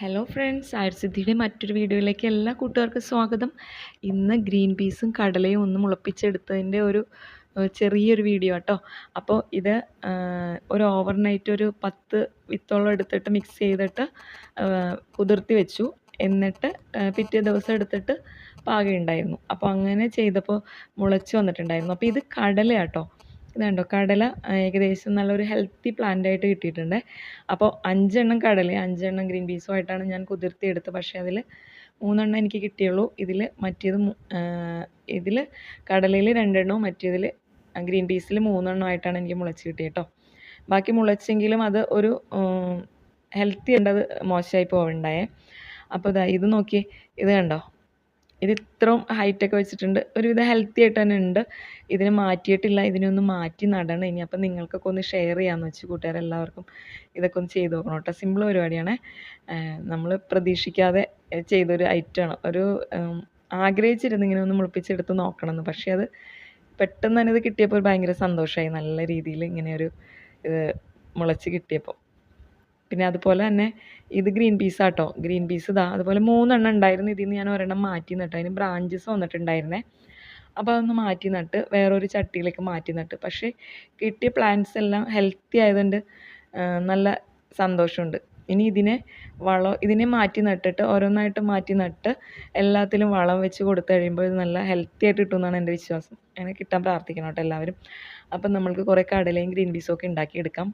Hello friends ആയുർസിദ്ധിയുടെ മറ്റൊരു വീഡിയോയിലേക്ക് എല്ലാ കൂട്ടുകാർക്കും സ്വാഗതം. ഇന്ന് ഗ്രീൻ പീസും കടലയും ഒന്ന് മുളപ്പിച്ചെടുത്തതിന്റെ ഒരു ചെറിയൊരു വീഡിയോ കേട്ടോ അപ്പോൾ ഇത് ഒരു ഓവർനൈറ്റ് ഒരു പത്ത് വിത്തോളം എടുത്തിട്ട് മിക്സ് ചെയ്തിട്ട് കുതിർത്തി വെച്ചു. എന്നിട്ട് പിറ്റേ ദിവസം എടുത്തിട്ട് പാകയുണ്ടായിരുന്നു. അപ്പോൾ അങ്ങനെ ചെയ്തപ്പോൾ മുളച്ച് വന്നിട്ടുണ്ടായിരുന്നു. അപ്പോൾ ഇത് കടല കേട്ടോ ഇത് കണ്ടോ കടല ഏകദേശം നല്ലൊരു ഹെൽത്തി പ്ലാന്റ് ആയിട്ട് കിട്ടിയിട്ടുണ്ട്. അപ്പോൾ അഞ്ചെണ്ണം കടല അഞ്ചെണ്ണം ഗ്രീൻ പീസും ആയിട്ടാണ് ഞാൻ കുതിർത്തിയെടുത്തത്. പക്ഷേ അതിൽ മൂന്നെണ്ണം എനിക്ക് കിട്ടിയുള്ളൂ. ഇതിൽ മറ്റേത് ഇതിൽ കടലയിൽ രണ്ടെണ്ണവും മറ്റേതിൽ ഗ്രീൻ പീസിൽ മൂന്നെണ്ണം ആയിട്ടാണ് എനിക്ക് മുളച്ച് കിട്ടിയത് കേട്ടോ ബാക്കി മുളച്ചെങ്കിലും അത് ഒരു ഹെൽത്തി ഉണ്ടത് മോശമായി പോവുണ്ടായേ. അപ്പോൾ ഇതാ ഇത് നോക്കിയേ. ഇത് കണ്ടോ? ഇത് ഇത്രയും ഹൈറ്റൊക്കെ വെച്ചിട്ടുണ്ട്. ഒരുവിധം ഹെൽത്തി ആയിട്ട് തന്നെ ഉണ്ട്. ഇതിനെ മാറ്റിയിട്ടില്ല. ഇതിനെ ഒന്ന് മാറ്റി നടണം. ഇനി അപ്പം നിങ്ങൾക്കൊക്കെ ഒന്ന് ഷെയർ ചെയ്യാമെന്ന് വെച്ച് കൂട്ടുകാരെല്ലാവർക്കും ഇതൊക്കെ ഒന്ന് ചെയ്ത് നോക്കണം കേട്ടോ. സിമ്പിൾ പരിപാടിയാണ്. നമ്മൾ പ്രതീക്ഷിക്കാതെ ചെയ്തൊരു ഐറ്റമാണ് ഒരു ആഗ്രഹിച്ചിരുന്നു ഇങ്ങനെ ഒന്ന് മുളിപ്പിച്ചെടുത്ത് നോക്കണമെന്ന്. പക്ഷേ അത് പെട്ടെന്ന് തന്നെ ഇത് കിട്ടിയപ്പോൾ ഭയങ്കര സന്തോഷമായി നല്ല രീതിയിൽ ഇങ്ങനെ ഒരു ഇത് മുളച്ച് കിട്ടിയപ്പോൾ. പിന്നെ അതുപോലെ തന്നെ ഇത് ഗ്രീൻ പീസ് ആട്ടോ. ഗ്രീൻ പീസ് ഇതാ. അതുപോലെ മൂന്നെണ്ണം ഉണ്ടായിരുന്നു. ഇതിൽ നിന്ന് ഞാൻ ഒരെണ്ണം മാറ്റി നട്ടു അതിന് ബ്രാഞ്ചസ് വന്നിട്ടുണ്ടായിരുന്നേ. അപ്പോൾ അതൊന്ന് മാറ്റി നട്ട് വേറൊരു ചട്ടിയിലേക്ക് മാറ്റി നട്ട്. പക്ഷേ കിട്ടിയ പ്ലാന്റ്സ് എല്ലാം ഹെൽത്തി ആയതുകൊണ്ട് നല്ല സന്തോഷമുണ്ട്. ഇനി ഇതിനെ വളം ഇതിനെ മാറ്റി നട്ടിട്ട് ഓരോന്നായിട്ട് മാറ്റി നട്ട് എല്ലാത്തിലും വളം വെച്ച് കൊടുത്തു കഴിയുമ്പോൾ ഇത് നല്ല ഹെൽത്തി ആയിട്ട് കിട്ടുമെന്നാണ് എന്റെ വിശ്വാസം. അങ്ങനെ കിട്ടാൻ പ്രാർത്ഥിക്കണം കേട്ടോ എല്ലാവരും. അപ്പം നമ്മൾക്ക് കുറേ കടലയും ഗ്രീൻ പീസും ഒക്കെ ഉണ്ടാക്കിയെടുക്കാം.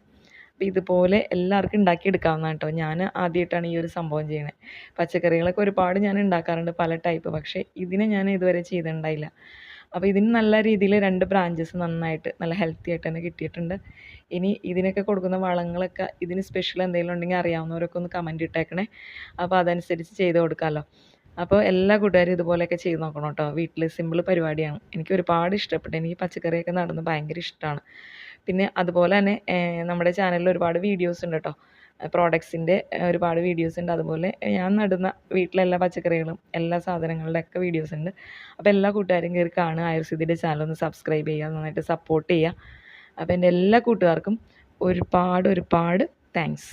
അപ്പോൾ ഇതുപോലെ എല്ലാവർക്കും ഉണ്ടാക്കിയെടുക്കാവുന്നതാണ് കേട്ടോ. ഞാൻ ആദ്യമായിട്ടാണ് ഈ ഒരു സംഭവം ചെയ്യുന്നത് പച്ചക്കറികളൊക്കെ ഒരുപാട് ഞാൻ ഉണ്ടാക്കാറുണ്ട് പല ടൈപ്പ് പക്ഷേ ഇതിനെ ഞാൻ ഇതുവരെ ചെയ്തിട്ടുണ്ടായില്ല. അപ്പോൾ ഇതിന് നല്ല രീതിയിൽ രണ്ട് ബ്രാഞ്ചസ് നന്നായിട്ട് നല്ല ഹെൽത്തി ആയിട്ട് തന്നെ കിട്ടിയിട്ടുണ്ട്. ഇനി ഇതിനൊക്കെ കൊടുക്കുന്ന വളങ്ങളൊക്കെ ഇതിന് സ്പെഷ്യൽ എന്തെങ്കിലും ഉണ്ടെങ്കിൽ അറിയാവുന്നവരൊക്കെ ഒന്ന് കമന്റ് ഇട്ടേക്കണേ. അപ്പോൾ അതനുസരിച്ച് ചെയ്ത് കൊടുക്കാമല്ലോ അപ്പോൾ എല്ലാ കൂട്ടുകാരും ഇതുപോലെയൊക്കെ ചെയ്ത് നോക്കണം കേട്ടോ. വീട്ടിൽ സിമ്പിൾ പരിപാടിയാണ്. എനിക്ക് ഒരുപാട് ഇഷ്ടപ്പെട്ടു. എനിക്ക് പച്ചക്കറിയൊക്കെ നടുന്നത് ഭയങ്കര ഇഷ്ടമാണ്. പിന്നെ അതുപോലെ തന്നെ നമ്മുടെ ചാനലിൽ ഒരുപാട് വീഡിയോസ് ഉണ്ട് കേട്ടോ പ്രോഡക്ട്സിന്റെ ഒരുപാട് വീഡിയോസ് ഉണ്ട്. അതുപോലെ ഞാൻ നടുന്ന വീട്ടിലെല്ലാ പച്ചക്കറികളും എല്ലാ സാധനങ്ങളുടെ ഒക്കെ വീഡിയോസ് ഉണ്ട്. അപ്പോൾ എല്ലാ കൂട്ടുകാരും കയറി കാണുക. ആയുർസിദ്ധിയുടെ ചാനൽ ഒന്ന് സബ്സ്ക്രൈബ് ചെയ്യുക. നന്നായിട്ട് സപ്പോർട്ട് ചെയ്യുക. അപ്പോൾ എന്റെ എല്ലാ കൂട്ടുകാർക്കും ഒരുപാട് ഒരുപാട് താങ്ക്സ്